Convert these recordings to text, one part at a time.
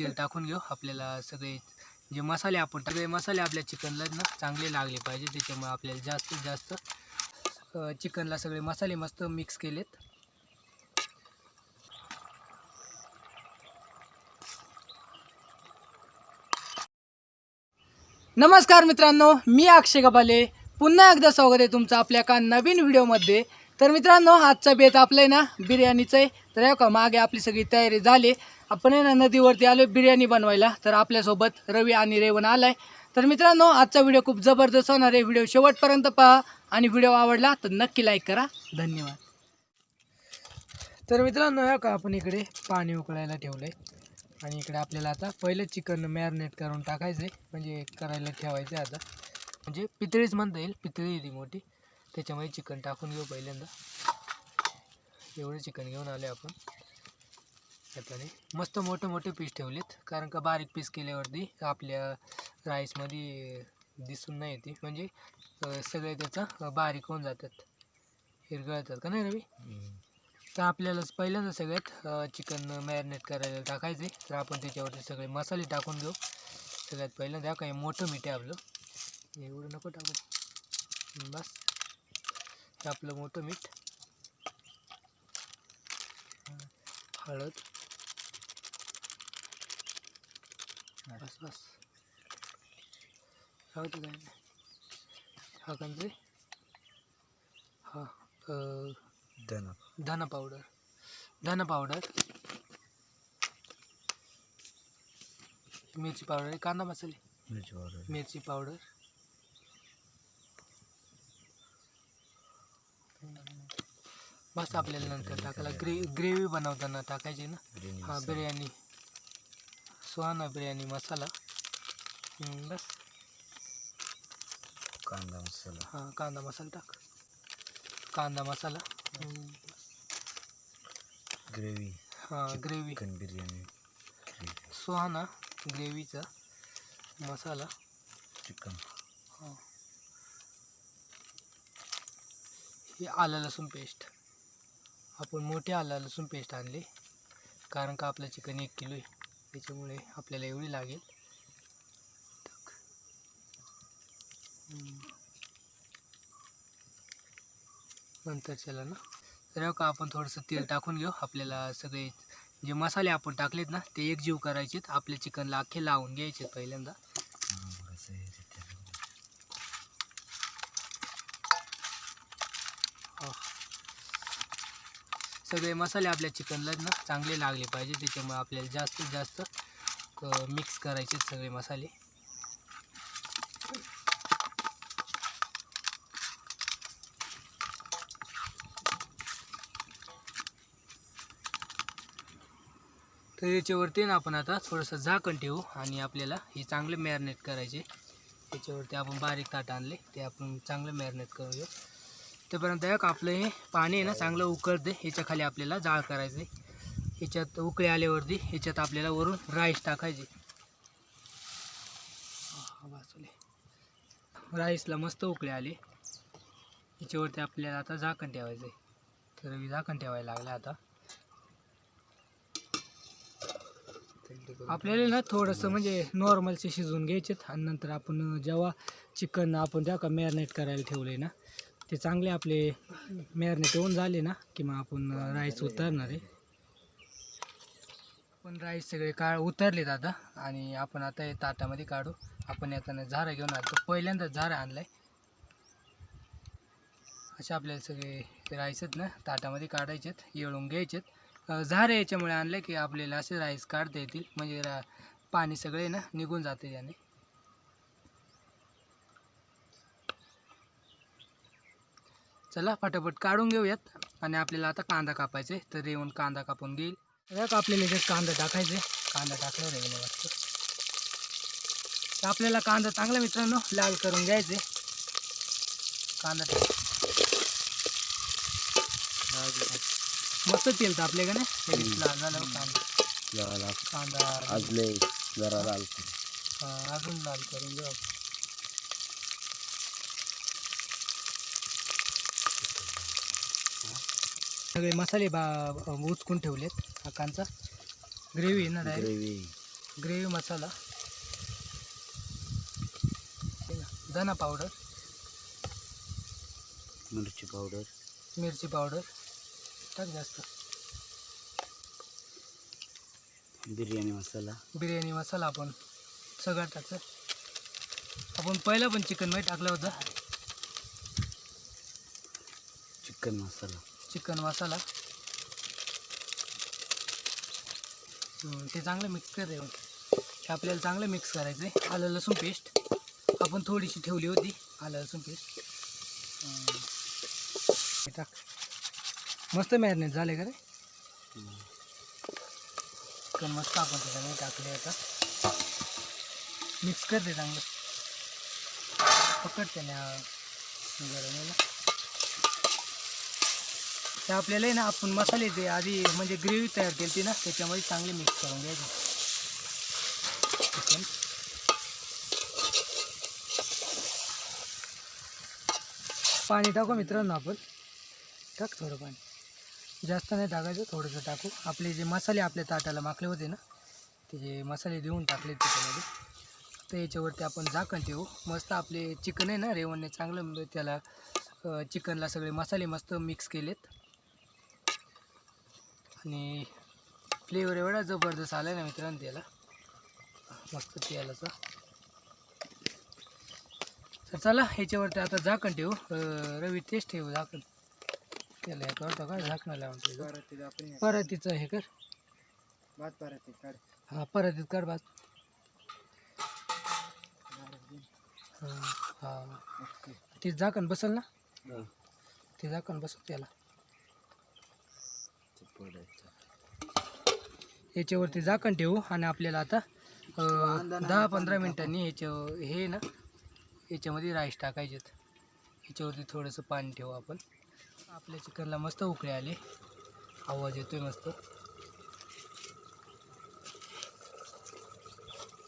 तेल टाकून घेऊ. आपल्याला सगळे जे मसाले आपण सगळे मसाले आपल्या चिकनला ना चांगले लागले पाहिजे. त्याच्यामुळे आपल्याला जास्तीत जास्त चिकनला सगळे मसाले मस्त मिक्स केलेत. नमस्कार मित्रांनो मी अक्षय कपाले. पुन्हा एकदा स्वागत आहे तुमचं आपल्या का नवीन व्हिडिओमध्ये तर मित्रांनो आजचा बेत आपलं आहे ना बिर्याणीचं आहे. तर हे का मागे आपली सगळी तयारी झाली. आपण आहे ना नदीवरती आलो बिर्याणी बनवायला. तर आपल्यासोबत रवी आणि रेवण आलाय. तर मित्रांनो आजचा व्हिडिओ खूप जबरदस्त होणार आहे. व्हिडिओ शेवटपर्यंत पहा. आणि व्हिडिओ आवडला तर नक्की लाईक करा. धन्यवाद. तर मित्रांनो या का आपण इकडे पाणी उकळायला ठेवलं आहे आणि इकडे आपल्याला आता पहिलं चिकन मॅरिनेट करून टाकायचं आहे म्हणजे करायला ठेवायचं आहे आता. म्हणजे पितळीच म्हणता येईल. पितळी आहे ती मोठी. त्याच्यामध्ये चिकन टाकून घेऊ पहिल्यांदा. एवढं चिकन घेऊन आले आपण. त्याने मस्त मोठे मोठे पीस ठेवलेत. कारण का बारीक पीस केल्यावरती आपल्या राईसमध्ये दिसून नाही येते. म्हणजे सगळे त्याचं बारीक होऊन जातात. हिरगळतात का नाही रवी? तर आपल्याला पहिल्यांदा सगळ्यात चिकन मॅरिनेट करायला टाकायचे तर आपण त्याच्यावरती सगळे मसाले टाकून घेऊ सगळ्यात पहिल्यांदा काही मोठं मीठ आहे आपलं. एवढं नको टाकू. बस. हे आपलं मोठं मीठ. हळद. बस बस. हळद काय हा कंचे हा धना. धना पावडर. धना पावडर. मिरची पावडर. कांदा मसाले. मिरची पावडर. मिरची पावडर. बस आपल्याला नंतर टाकायला. ग्रे ग्रेव्ही बनवताना टाकायची ना? हा. बिर्याणी. सुहाना बिर्याणी मसाला. बस. कांदा मसाला. हा कांदा मसाला टाक. कांदा मसाला. ग्रेव्ही. हा ग्रेव्ही. चिकन बिर्याणी. सुहाना ग्रेव्हीचा मसाला. चिकन. हा. ही आलं लसूण पेस्ट. आपण मोठे आला लसूण पेस्ट आणले. कारण का आपलं चिकन एक किलो आहे. त्याच्यामुळे आपल्याला एवढी लागेल. नंतर चला ना. तर हो का आपण थोडंसं तेल टाकून घेऊ. आपल्याला सगळे जे मसाले आपण टाकलेत ना ते एकजीव करायचेत. आपल्या चिकनला अख्खे लावून घ्यायचे पहिल्यांदा हो. सगळे मसाले आपल्या चिकनला ना चांगले लागले पाहिजे. त्याच्यामुळे आपल्याला जास्तीत जास्त मिक्स करायचे सगळे मसाले. तर याच्यावरती ना आपण आता थोडंसं झाकण ठेवू आणि आपल्याला हे चांगले मॅरिनेट करायचे. त्याच्यावरती आपण बारीक ताट आणले ते आपण चांगलं मॅरिनेट करून घेऊ तोपर्यंत एक आपलं हे पाणी आहे ना चांगलं उकळते ह्याच्या खाली आपल्याला जाळ करायचं ह्याच्यात उकळी आल्यावरती ह्याच्यात आपल्याला वरून राईस टाकायचे. राईसला मस्त उकळे आले. ह्याच्यावरती आपल्याला आता झाकण ठेवायचं आहे तर झाकण ठेवायला लागलं आता. आपल्याला ना थोडंसं म्हणजे नॉर्मलचे शिजवून घ्यायचेत. आणि नंतर आपण जेव्हा चिकन आपण त्या का मॅरिनेट करायला ठेवले ना ते चांगले आपले मॅरिनेट होऊन झाले ना की मग आपण राईस उतरणार आहे. पण राईस सगळे काळ उतरलेत आता आणि आपण आता हे ताटामध्ये काढू. आपण येताना झारा घेऊन आलो. पहिल्यांदा झारा आणलाय. असे आपल्याला सगळे राईस आहेत ना ताटामध्ये काढायचेत येळून घ्यायचेत अ, झारे याच्यामुळे आणले की आपल्याला असे राईस काढता येतील. म्हणजे रा पाणी सगळे ना निघून जाते याने. चला पटापट काढून घेऊयात. आणि आपल्याला आता कांदा कापायचा आहे तर येऊन कांदा कापून घेईल. तर आपल्याला याच्यात कांदा टाकायचा आहे कांदा टाकल्यावर येईल वाटतं तर आपल्याला कांदा चांगला मित्रांनो लाल करून घ्यायचे. कांदा टाक. मस्त तेल का नाही. लगेच लाल झाल्यावर कांदा. कांदा. जरा लाल अजून लाल करून घेऊ सगळे मसाले बा उचकून ठेवलेत हा कांचा. ग्रेव्ही ना डायरेक्ट ग्रेव्ही ग्रेव्ही मसाला. धना पावडर मिरची पावडर मिरची पावडर टाक जास्त. बिर्याणी मसाला. बिर्याणी मसाला आपण सगळं टाकलं आपण पहिला पण चिकनमध्ये टाकलं होतं. चिकन मसाला. चिकन मसाला. ते चांगलं मिक्स कर देऊन आपल्याला चांगलं मिक्स करायचं आहे आलं लसूण पेस्ट आपण थोडीशी ठेवली होती. आलं लसूण पेस्ट टाक. मस्त मॅरिनेट झाले का रे? चिकन मस्त आपण त्याच्यामध्ये टाकले आता. मिक्स करते चांगलं. पकडते ना गरम तर आपल्याला आहे ना आपण मसाले जे आधी म्हणजे ग्रेव्ही तयार केली ती ना त्याच्यामध्ये चांगले मिक्स करून घ्यायचे. चिकन पाणी टाकू मित्रांनो आपण. टाक थोडं पाणी. जास्त नाही टाकायचं थोडंसं टाकू. आपले जे मसाले आपल्या ताटाला माखले होते ना ते जे मसाले देऊन टाकले त्याच्यामध्ये. तर याच्यावरती आपण झाकण ठेवू. मस्त आपले चिकन आहे ना रेवणने चांगलं म्हणजे त्याला चिकनला सगळे मसाले मस्त मिक्स केलेत. आणि फ्लेवर एवढा जबरदस्त आला ना मित्रांनो त्याला. मस्त तेलाचा तर चला ह्याच्यावरती आता झाकण ठेवू. रवी तेच ठेवू झाकण. त्याला हे करतो का झाकणं लावून ठेवू परातीचं हे कर. भात पराती काढ. हा परातीत कर भात. हा हा. ते झाकण बसल ना? ते झाकण बसल त्याला. याच्यावरती झाकण ठेवू आणि आपल्याला आता दहा पंधरा मिनिटांनी ह्याच्या हे ना याच्यामध्ये राईस टाकायचेत. याच्यावरती थोडंसं पाणी ठेवू आपण. आपल्या चिकनला मस्त उकळे आले. आवाज येतोय मस्त.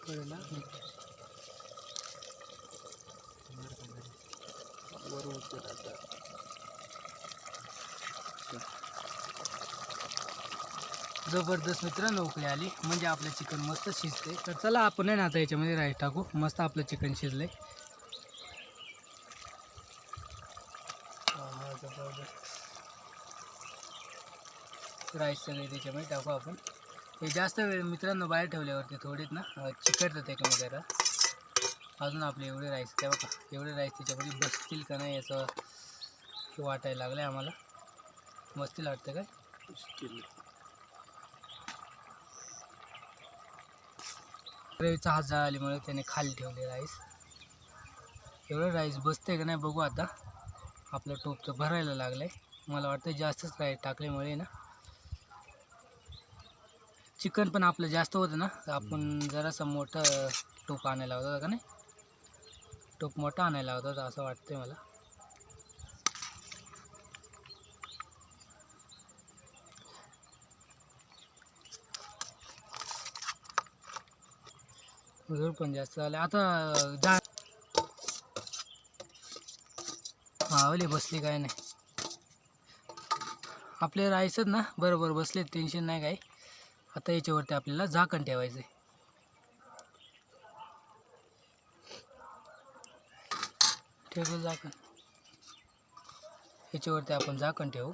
कळलं ना? जबरदस्त मित्रांनो उकळी आली. म्हणजे आपलं चिकन मस्त शिजते तर चला आपण आहे ना आता याच्यामध्ये राईस टाकू. मस्त आपलं चिकन शिजलंय. हा, जबरदस्त. राईस सगळे त्याच्यामध्ये टाकू आपण. हे जास्त वेळ मित्रांनो बाहेर ठेवल्यावरती थोडीत ना अं, चिकटतात एकमेकाला अजून आपले एवढे राईस काय बघा एवढे राईस त्याच्यामध्ये बसतील का नाही याचं वाटायला लागलं आहे आम्हाला. बसतील वाटतं काय? रवीचा हात जळाल्यामुळे त्याने खाली ठेवले राईस एवढं राईस बसते का नाही बघू आता. आपलं टोप तर भरायला लागलं आहे मला वाटतं जास्तच राईस टाकल्यामुळे ना. चिकन पण आपलं जास्त होतं ना. तर आपण जरासं मोठं टोप आणायला होता का नाही? टोप मोठा आणायला होता असं वाटतंय मला. जोर पण जास्त झालं. आता जा हा ओले बसली काय नाही. आपले राहायचंच ना? बरोबर बसले टेन्शन नाही काय आता याच्यावरती आपल्याला झाकण ठेवायचं आहे ठेवलं झाकण. याच्यावरती आपण झाकण ठेवू.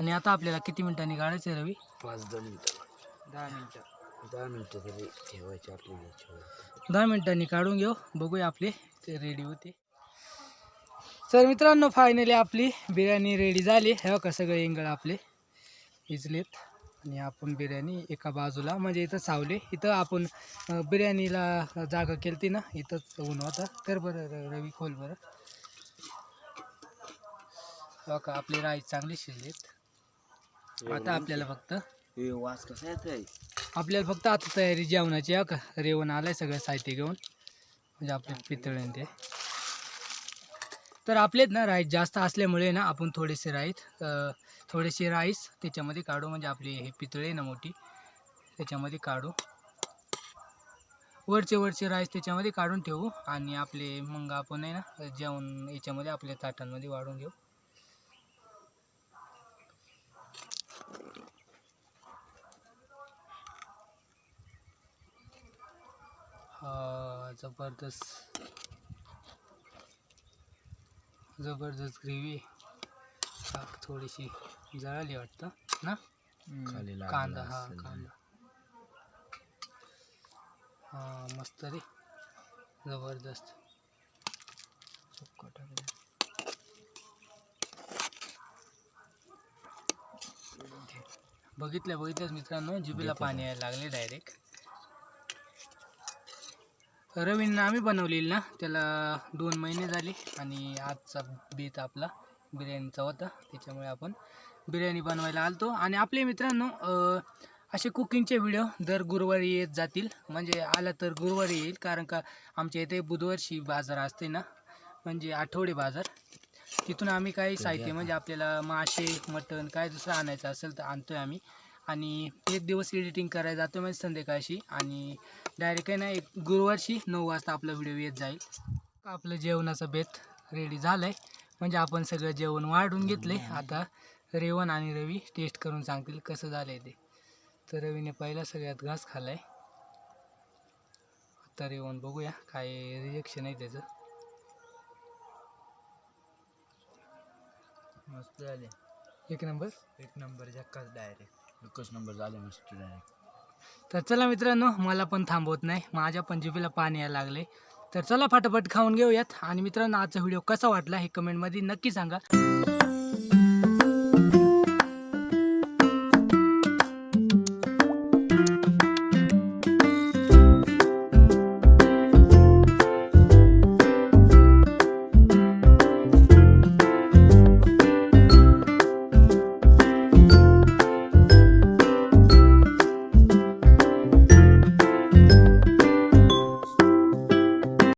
आणि आता आपल्याला किती मिनिटांनी काढायचं आहे रवी? पाच दहा मिनिटं. दहा मिनिटं. दहा मिनिटं तरी ठेवायचे याच्यावर. दहा मिनिटांनी काढून घेऊ. बघूया आपले ते रेडी होते. तर मित्रांनो फायनली आपली बिर्याणी रेडी झाली. हे का सगळे इंगळ आपले इजलेत. आणि आपण बिर्याणी एका बाजूला म्हणजे इथं सावले. इथं आपण बिर्याणीला जागा केली ना इथंच ऊन होता तर बरं रवी खोल बरं. हो का आपले राईस चांगले शिजलेत. आता आपल्याला फक्त वास कसा येत आपल्याला फक्त आता तयारी जेवणाची आहे हो का? रेवण आहे सगळं साहित्य घेऊन. म्हणजे आपले पितळ ते. तर आपलेच ना राईस जास्त असल्यामुळे ना आपण थोडेसे राईस थोडेसे राईस त्याच्यामध्ये काढू. म्हणजे आपली हे पितळे ना मोठी त्याच्यामध्ये काढू. वरचे वरचे राईस त्याच्यामध्ये काढून ठेवू. आणि आपले मग आपण आहे ना जेवण याच्यामध्ये आपल्या ताटांमध्ये वाढून घेऊ. जबरदस्त. जबरदस्त ग्रेव्ही. थोडीशी जळाली वाटतं ना? खाली कांदा हा असेल. कांदा. हा मस्त रे. जबरदस्त. सुक्का टाकलं. बघितल्या बघितल्याच मित्रांनो जिबीला पाणी यायला लागले डायरेक्ट रवीनं आम्ही बनवलेली ना त्याला दोन महिने झाले आणि आजचा बेत आपला बिर्याणीचा होता. त्याच्यामुळे आपण बिर्याणी बनवायला आलतो. आणि आपले मित्रांनो असे कुकिंगचे व्हिडिओ दर गुरुवारी येत जातील. म्हणजे आला तर गुरुवारी येईल कारण का आमच्या इथे बुधवारशी बाजार असते ना म्हणजे आठवडे बाजार. तिथून आम्ही काही साहित्य म्हणजे आपल्याला मासे मटण काय दुसरं आणायचं असेल तर आणतोय आम्ही. आणि एक दिवस एडिटिंग करायला जातो म्हणजे संध्याकाळशी. आणि डायरेक्ट आहे ना एक गुरुवारशी नऊ वाजता आपला व्हिडिओ येत जाईल. आपलं जेवणाचं बेत रेडी झालं आहे म्हणजे आपण सगळं जेवण वाढून घेतले आता रेवण आणि रवी टेस्ट करून सांगतील कसं झालं आहे ते. तर रवीने पहिला सगळ्यात घास खाल्ला आहे आता रेवण बघूया काय रिएक्शन आहे त्याचं. मस्त झाले. एक नंबर एक नंबर जक्काच डायरेक्ट एकच नंबर झाले मस्त डायरेक्ट तर चला मित्रांनो मला पण थांबवत नाही. माझ्या पण पाणी यायला लागले तर चला फटाफट खाऊन घेऊयात. आणि मित्रांनो आजचा व्हिडिओ कसा वाटला हे कमेंटमध्ये नक्की सांगा.